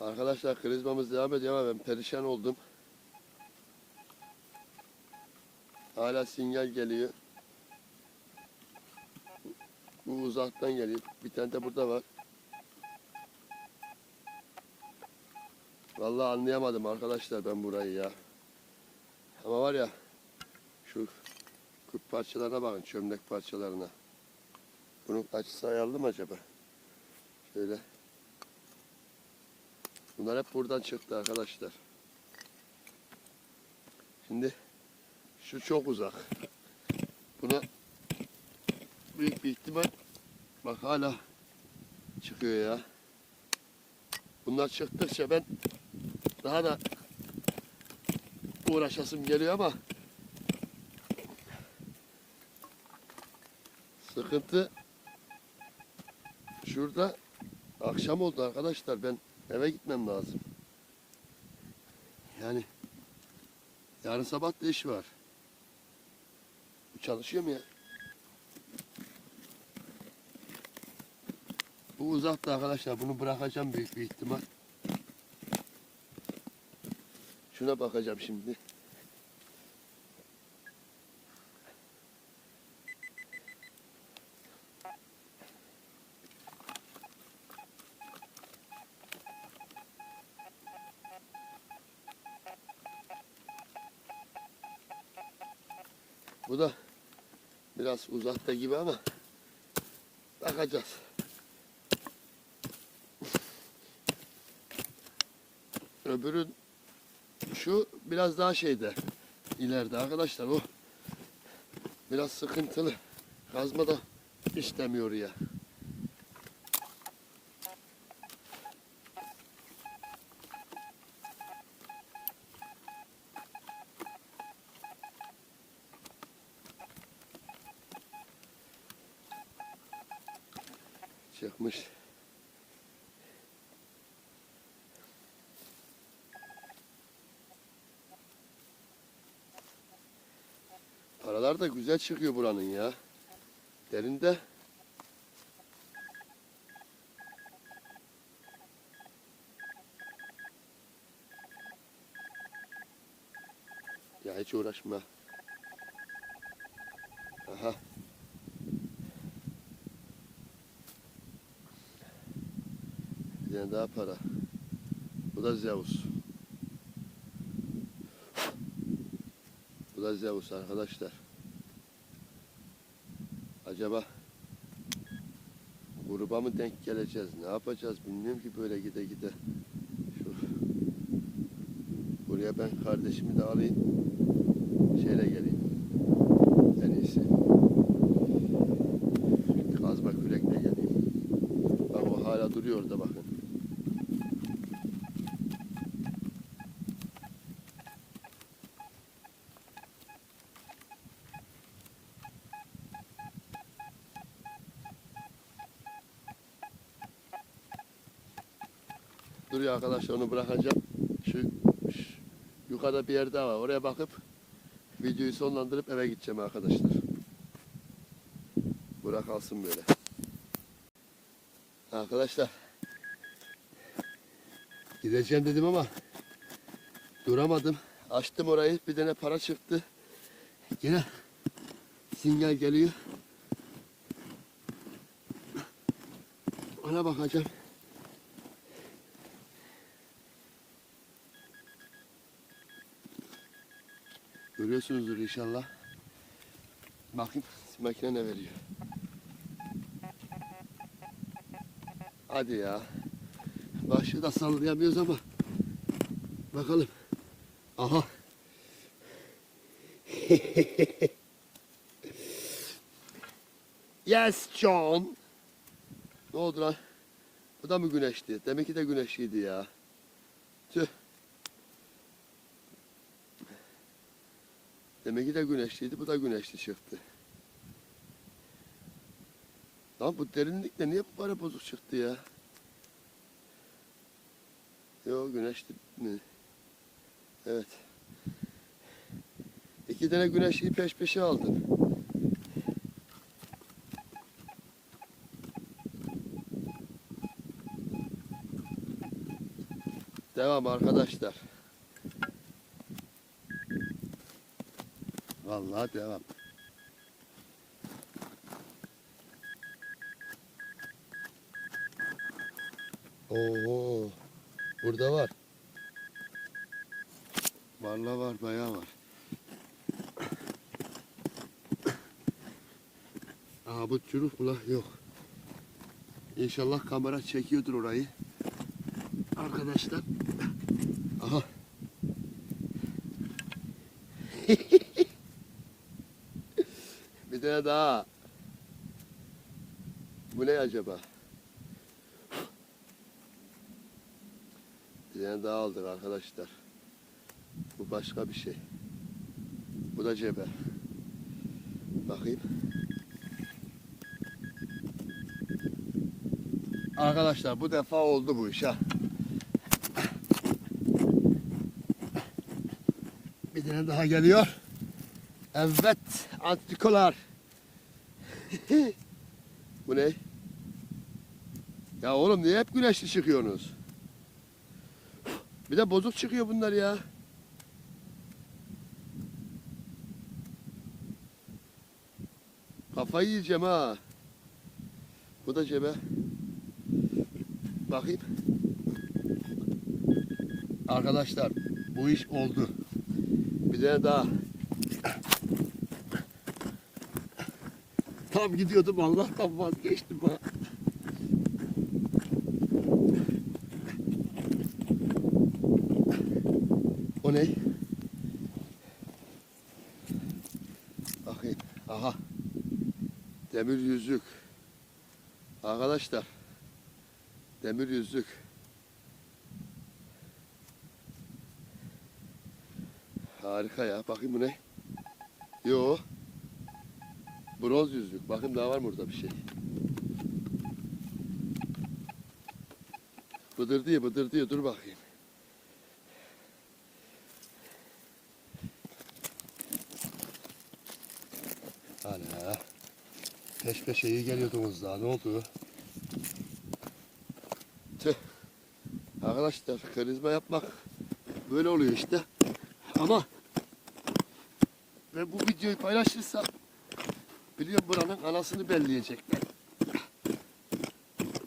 Arkadaşlar krizmamız devam ediyor ama ben perişan oldum. Hala sinyal geliyor. Bu uzaktan geliyor. Bir tane de burada var. Vallahi anlayamadım arkadaşlar ben burayı ya. Ama var ya şu küp parçalarına bakın çömlek parçalarına. Bunun açısı ayarlı acaba? Şöyle. Bunlar hep buradan çıktı arkadaşlar. Şimdi şu çok uzak. Buna büyük bir ihtimal bak hala çıkıyor ya. Bunlar çıktıkça ben daha da uğraşasım geliyor ama sıkıntı şurada akşam oldu arkadaşlar ben eve gitmem lazım. Yani yarın sabah da iş var. Bu çalışıyor mu ya? Bu uzakta arkadaşlar. Bunu bırakacağım büyük bir ihtimal. Şuna bakacağım şimdi. Bu da biraz uzakta gibi ama bakacağız. Öbürün şu biraz daha şeyde ileride arkadaşlar o biraz sıkıntılı. Kazma da işlemiyor ya. Da güzel çıkıyor buranın ya. Derinde. Ya hiç uğraşma. Aha. Bir tane daha para. Bu da Zeus. Bu da Zeus arkadaşlar. Acaba gruba mı denk geleceğiz? Ne yapacağız bilmiyorum ki böyle gide gide. Şu buraya ben kardeşimi de alayım. Şeyle geleyim. En iyisi. Kazma kürekle geleyim. Bak o hala duruyor orada bakın. Duruyor arkadaşlar onu bırakacağım. Şu, şu yukarıda bir yer daha var. Oraya bakıp videoyu sonlandırıp eve gideceğim arkadaşlar. Bırak alsın böyle. Arkadaşlar gideceğim dedim ama duramadım. Açtım orayı. Bir tane para çıktı. Yine sinyal geliyor. Ona bakacağım. Görüyorsunuzdur inşallah. Bakayım makine ne veriyor. Hadi ya. Başı da sallayamıyoruz ama. Bakalım. Aha. yes John. Ne oldu lan? Bu da mı güneşti? Demek ki de güneşliydi ya. Tüh. Demek ki de güneşliydi. Bu da güneşli çıktı. Lan bu derinlikte niye bu kadar bozuk çıktı ya? Yok güneşli mi? Evet. İki tane güneşi peş peşe aldım. Devam arkadaşlar. Vallahi devam. Oo, burada var. Vallahi var, bayağı var. Aa bu çürük lan? Yok. İnşallah kamera çekiyordur orayı. Arkadaşlar. Aha. Tane daha. Bu ne acaba? Bir tane daha aldık arkadaşlar. Bu başka bir şey. Bu da cebe. Bakayım. Arkadaşlar bu defa oldu bu iş ha. Bir tane daha geliyor. Evet, antikolar. bu ne? Ya oğlum niye hep güneşli çıkıyorsunuz? Bir de bozuk çıkıyor bunlar ya. Kafayı yiyeceğim ha. Bu da cebe. Bakayım. Arkadaşlar bu iş oldu. Bir tane daha. Tam gidiyordum Allah'tan vazgeçtim ha. O ne? Bakayım. Aha. Demir yüzük. Arkadaşlar. Demir yüzük. Harika ya. Bakayım bu ne? Yo. Bronz yüzük. Bakayım daha var mı burada bir şey? Bıdır diye bıdır diye dur bakayım. Ana. Peş peşe iyi geliyordunuz daha. Ne oldu? Tüh. Arkadaşlar karizma yapmak böyle oluyor işte. Ama ve bu videoyu paylaşırsam biliyorum buranın anasını belleyecekler.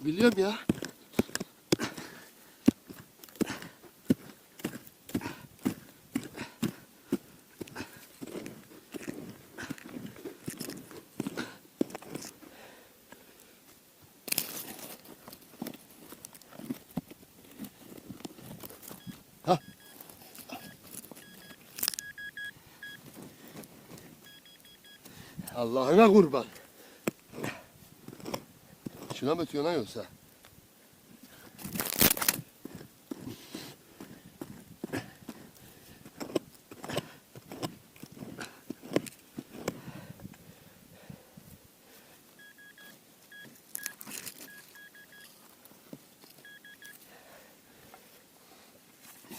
Biliyorum ya. Allah'ına kurban. Şuna mı ötüyorsun lan yoksa?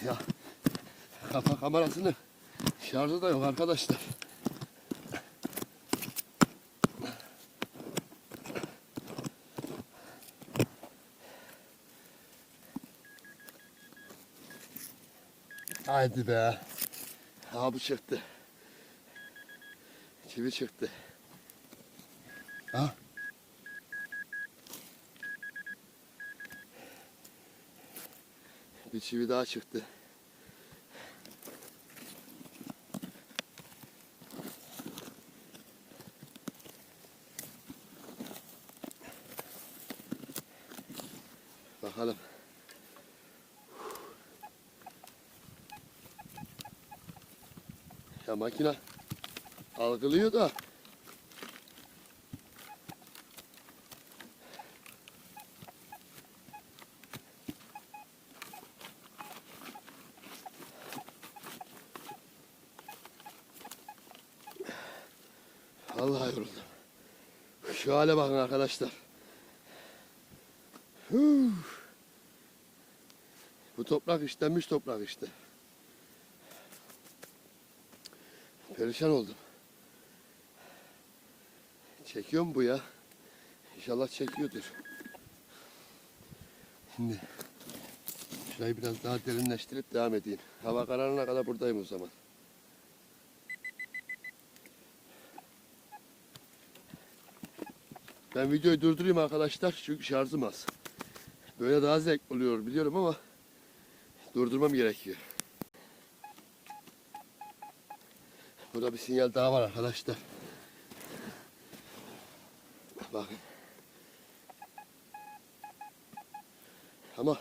Ya kafa kamerasının şarjı da yok arkadaşlar. Haydi be. Abi çıktı. Çivi çıktı. Ha? Bir çivi daha çıktı. Bakalım. Ya makine algılıyor da Vallahi yoruldum. Şu hale bakın arkadaşlar. Bu toprak işlenmiş toprak işte. Perişan oldum. Çekiyor mu bu ya? İnşallah çekiyordur. Şimdi şurayı biraz daha derinleştirip devam edeyim. Hava kararına kadar buradayım o zaman. Ben videoyu durdurayım arkadaşlar çünkü şarjım az. Böyle daha zevk oluyor biliyorum ama durdurmam gerekiyor. Burada bir sinyal daha var arkadaşlar. Bakın. Ama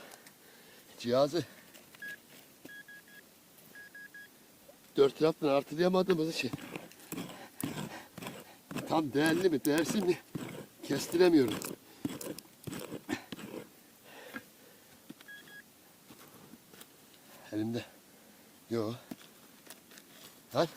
cihazı dört taraftan artırayamadığımız için tam değerli mi değersiz mi kestiremiyorum. Elimde. Yo. Lan.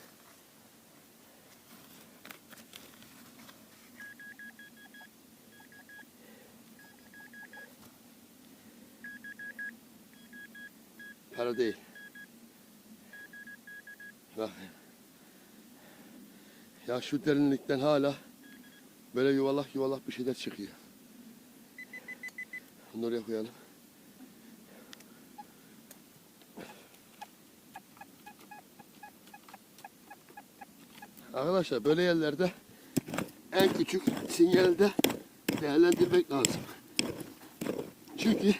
Para değil. Bak. Ya şu derinlikten hala böyle yuvalak yuvalak bir şeyler çıkıyor. Bunu oraya koyalım. Arkadaşlar böyle yerlerde en küçük sinyali de değerlendirmek lazım. Çünkü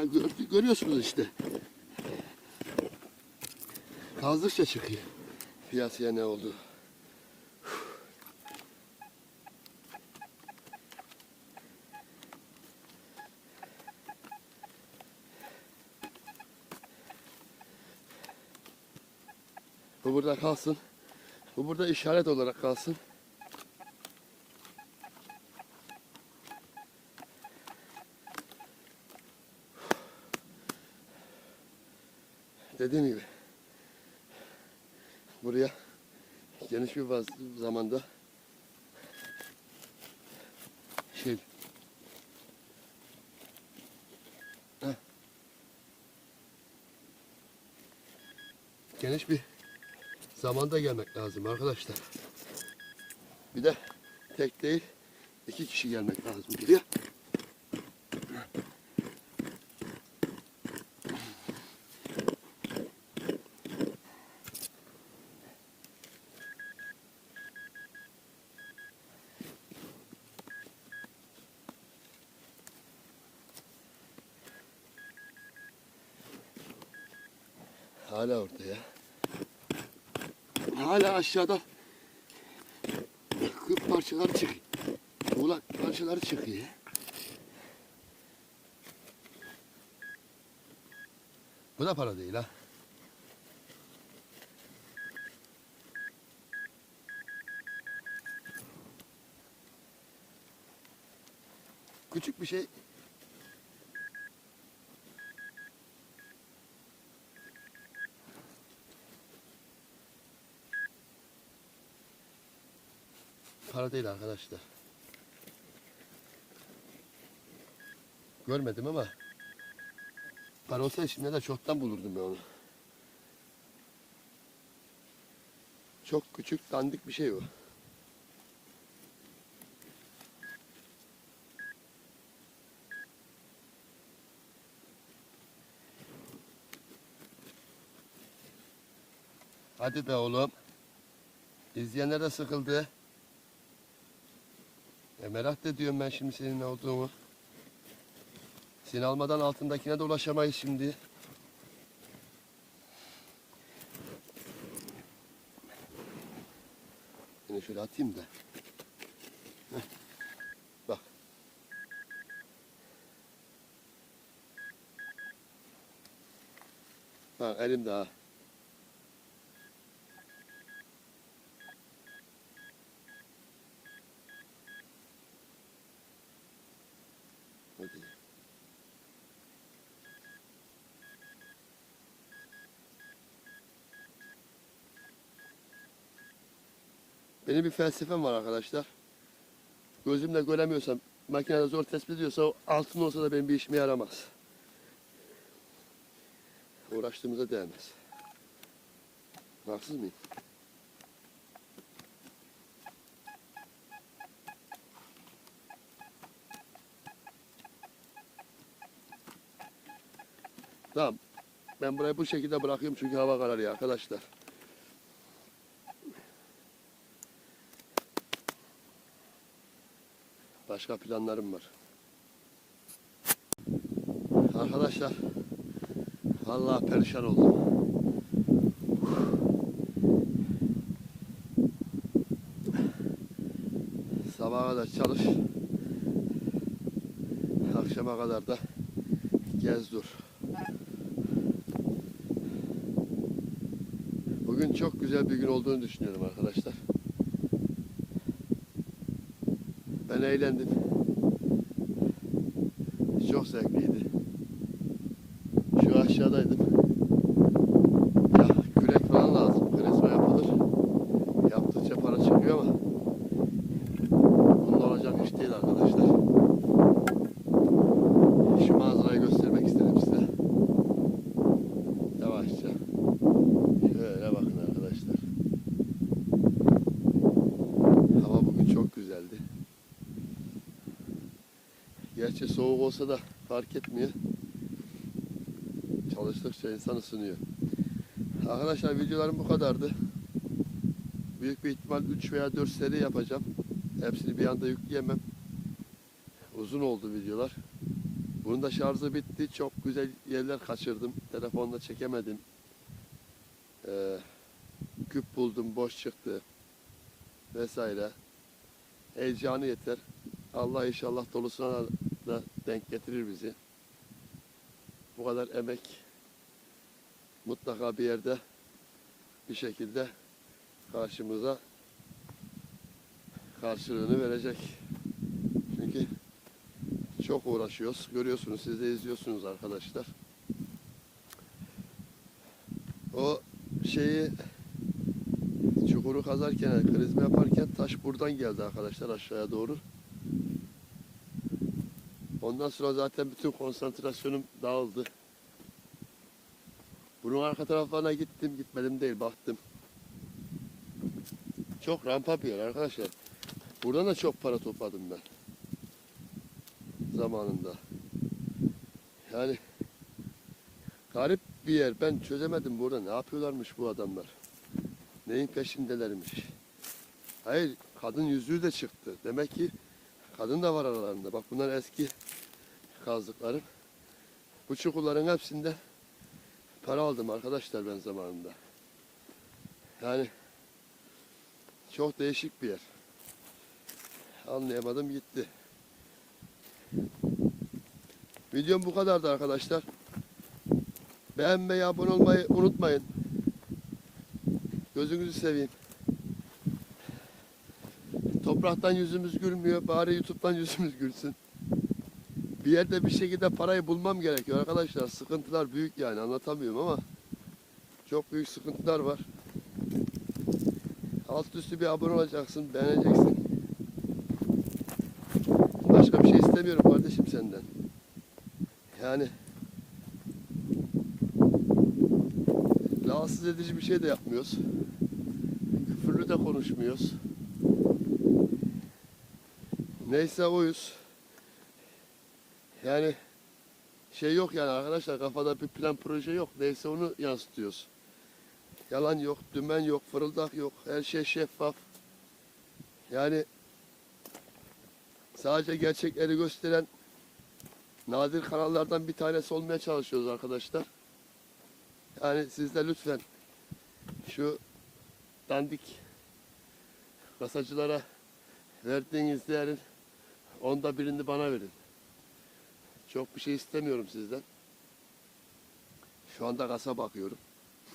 ya gör- görüyorsunuz işte. Kazdıkça çıkıyor. Piyasaya ne oldu? Bu burada kalsın. Bu burada işaret olarak kalsın. Dediğim gibi buraya geniş bir zamanda şey Heh. geniş bir zamanda gelmek lazım arkadaşlar. Bir de tek değil iki kişi gelmek lazım buraya. Hala orada ya. Hala aşağıda kırk parçaları çıkıyor. Buğlak parçaları çıkıyor. Bu da para değil ha. Küçük bir şey Para değil arkadaşlar. Görmedim ama para olsa şimdi de çoktan bulurdum ben onu. Çok küçük dandik bir şey o. Hadi be oğlum. İzleyenler de sıkıldı. E merak da ediyorum ben şimdi senin ne olduğunu. Seni almadan altındakine de ulaşamayız şimdi. Seni şöyle atayım da. Heh. Bak. Bak elimde ha. Benim bir felsefem var arkadaşlar. Gözümle göremiyorsam, makinede zor tespit ediyorsa altın olsa da benim bir işime yaramaz. uğraştığımıza değmez. Haksız mıyım? Tamam. Ben burayı bu şekilde bırakıyorum çünkü hava kararıyor arkadaşlar. Başka planlarım var. Arkadaşlar vallahi perişan oldum. Sabaha kadar çalış. Akşama kadar da gez dur. Bugün çok güzel bir gün olduğunu düşünüyorum arkadaşlar. Ben eğlendim. Çok zevkliydi. Şu aşağıdaydım. Ya kürek falan lazım. Kresme yapılır. Yaptıkça para çıkıyor ama bunda olacak iş değil arkadaşlar. Şu manzarayı göstermek istedim size. Yavaşça. Şöyle bakın arkadaşlar. Hava bugün çok güzeldi. Gerçi soğuk olsa da fark etmiyor. Çalıştıkça insan ısınıyor. Arkadaşlar videolarım bu kadardı. Büyük bir ihtimal 3 veya 4 seri yapacağım. Hepsini bir anda yükleyemem. Uzun oldu videolar. Bunun da şarjı bitti. Çok güzel yerler kaçırdım. Telefonda çekemedim. Ee, küp buldum, boş çıktı. Vesaire. Heyecanı yeter. Allah inşallah dolusuna da denk getirir bizi. Bu kadar emek mutlaka bir yerde bir şekilde karşımıza karşılığını verecek. Çünkü çok uğraşıyoruz. Görüyorsunuz, siz de izliyorsunuz arkadaşlar. O şeyi çukuru kazarken, krizme yaparken taş buradan geldi arkadaşlar aşağıya doğru. Ondan sonra zaten bütün konsantrasyonum dağıldı. Bunun arka taraflarına gittim, gitmedim değil, baktım. Çok rampa bir yer arkadaşlar. Buradan da çok para topladım ben. Zamanında. Yani garip bir yer. Ben çözemedim burada. Ne yapıyorlarmış bu adamlar? Neyin peşindelermiş? Hayır, kadın yüzüğü de çıktı. Demek ki kadın da var aralarında. Bak bunlar eski kazdıklarım. Bu çukurların hepsinde para aldım arkadaşlar ben zamanında. Yani çok değişik bir yer. Anlayamadım gitti. Videom bu kadardı arkadaşlar. Beğenmeyi, abone olmayı unutmayın. Gözünüzü seveyim. Topraktan yüzümüz gülmüyor. Bari YouTube'dan yüzümüz gülsün. Bir yerde bir şekilde parayı bulmam gerekiyor arkadaşlar. Sıkıntılar büyük yani anlatamıyorum ama çok büyük sıkıntılar var. Alt üstü bir abone olacaksın, beğeneceksin. Başka bir şey istemiyorum kardeşim senden. Yani rahatsız edici bir şey de yapmıyoruz. Küfürlü de konuşmuyoruz. Neyse oyuz. Yani şey yok yani arkadaşlar kafada bir plan proje yok. Neyse onu yansıtıyoruz. Yalan yok, dümen yok, fırıldak yok. Her şey şeffaf. Yani sadece gerçekleri gösteren nadir kanallardan bir tanesi olmaya çalışıyoruz arkadaşlar. Yani siz de lütfen şu dandik kasacılara verdiğiniz değerin onda birini bana verin. Çok bir şey istemiyorum sizden. Şu anda kasa bakıyorum.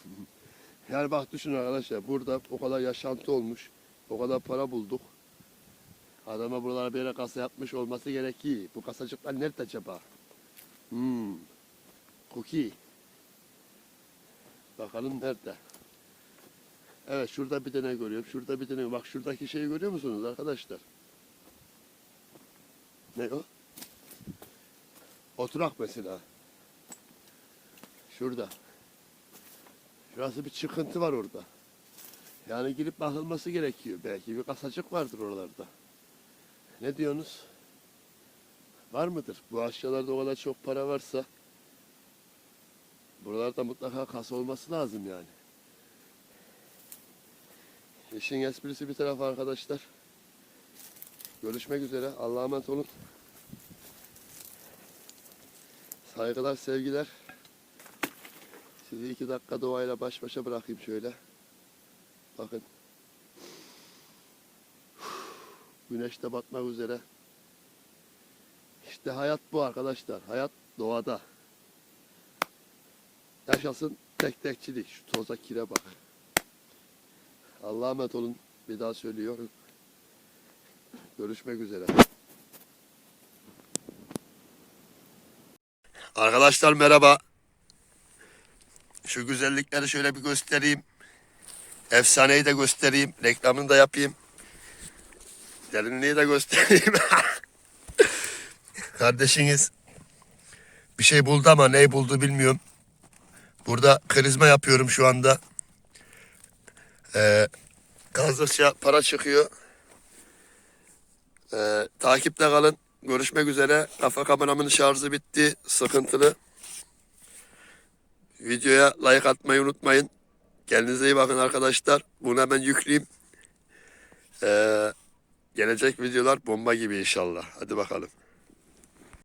yani bak düşünün arkadaşlar burada o kadar yaşantı olmuş. O kadar para bulduk. Adama buralara bir yere kasa yapmış olması gerekiyor. Bu kasacıklar nerede acaba? Hmm. Cookie. Bakalım nerede? Evet şurada bir tane görüyorum. Şurada bir tane. Bak şuradaki şeyi görüyor musunuz arkadaşlar? Ne o? Oturak mesela. Şurada. Şurası bir çıkıntı var orada. Yani girip bakılması gerekiyor. Belki bir kasacık vardır oralarda. Ne diyorsunuz? Var mıdır? Bu aşağılarda o kadar çok para varsa buralarda mutlaka kas olması lazım yani. İşin esprisi bir tarafa arkadaşlar. Görüşmek üzere. Allah'a emanet olun. Saygılar, sevgiler. Sizi iki dakika doğayla baş başa bırakayım şöyle. Bakın. Güneş de batmak üzere. İşte hayat bu arkadaşlar. Hayat doğada. Yaşasın tek tekçilik. Şu toza kire bak. Allah'a emanet olun. Bir daha söylüyorum. Görüşmek üzere. Arkadaşlar merhaba. Şu güzellikleri şöyle bir göstereyim. Efsaneyi de göstereyim. Reklamını da yapayım. Derinliği de göstereyim. Kardeşiniz bir şey buldu ama neyi buldu bilmiyorum. Burada karizma yapıyorum şu anda. Ee, kazdıkça para çıkıyor. Ee, takipte kalın. Görüşmek üzere. Kafa kameramın şarjı bitti. Sıkıntılı. Videoya like atmayı unutmayın. Kendinize iyi bakın arkadaşlar. Bunu hemen yükleyeyim. Ee, gelecek videolar bomba gibi inşallah. Hadi bakalım.